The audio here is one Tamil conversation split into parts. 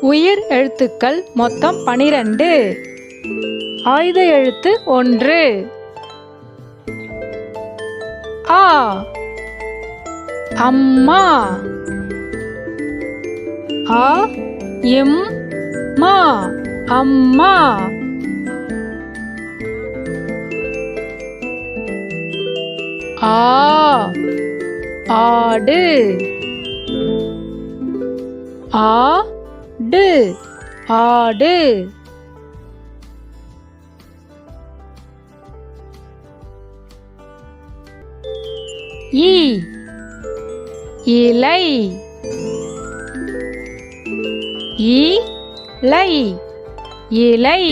உயிர் எழுத்துக்கள் மொத்தம் பனிரெண்டு. ஆயுத எழுத்து ஒன்று. ஆ. அம்மா. ஆ. இம் மா. அம்மா. ஆ. ஆடு. ஆ. ஆடு ஆடு ஈ இலை. இலை இலை.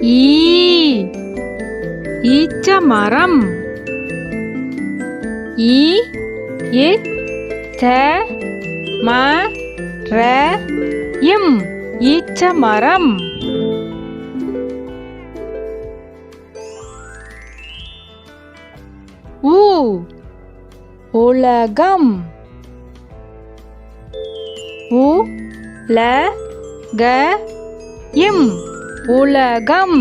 ஈ ஈச்ச மரம் ஈ இ த ம ர இம் ஈச்ச மரம் ஊ உலகம். உ ல க இம் உலகம்.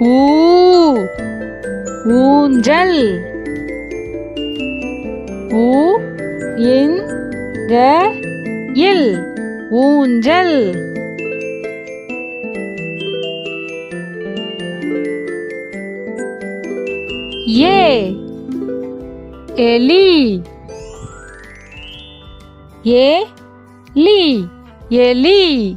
ஊ ஊஞ்சல். ஊ இன் இல் ஊஞ்சல். ஏ எலி. ஏ லி எலி.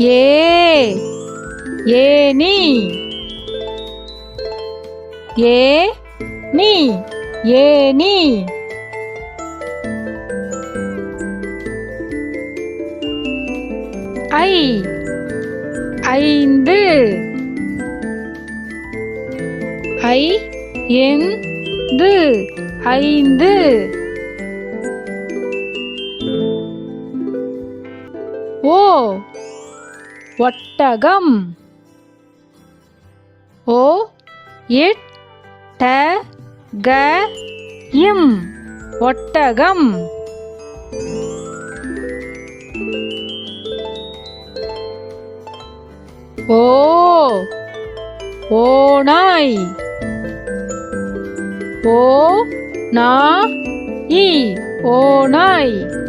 ஏ ஏனி ஏ நீ. ஏனி ஐ ஐந்து. ஐ எந்து ஐந்து. ஓ ஒட்டகம். ஓ இட் ட க இம். ஒட்டகம். ஓ ஓநாய். ஓ நா இ ஓநாய்.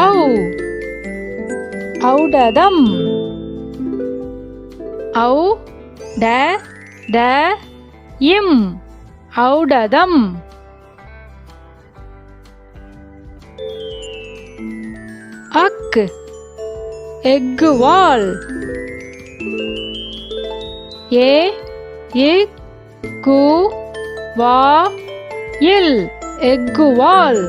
ஔ ஔடதம் ஔ ட ட இம். ஔடதம் அக். எக்கு வால் ஏ. இக் கு வா இல் எக்கு வால்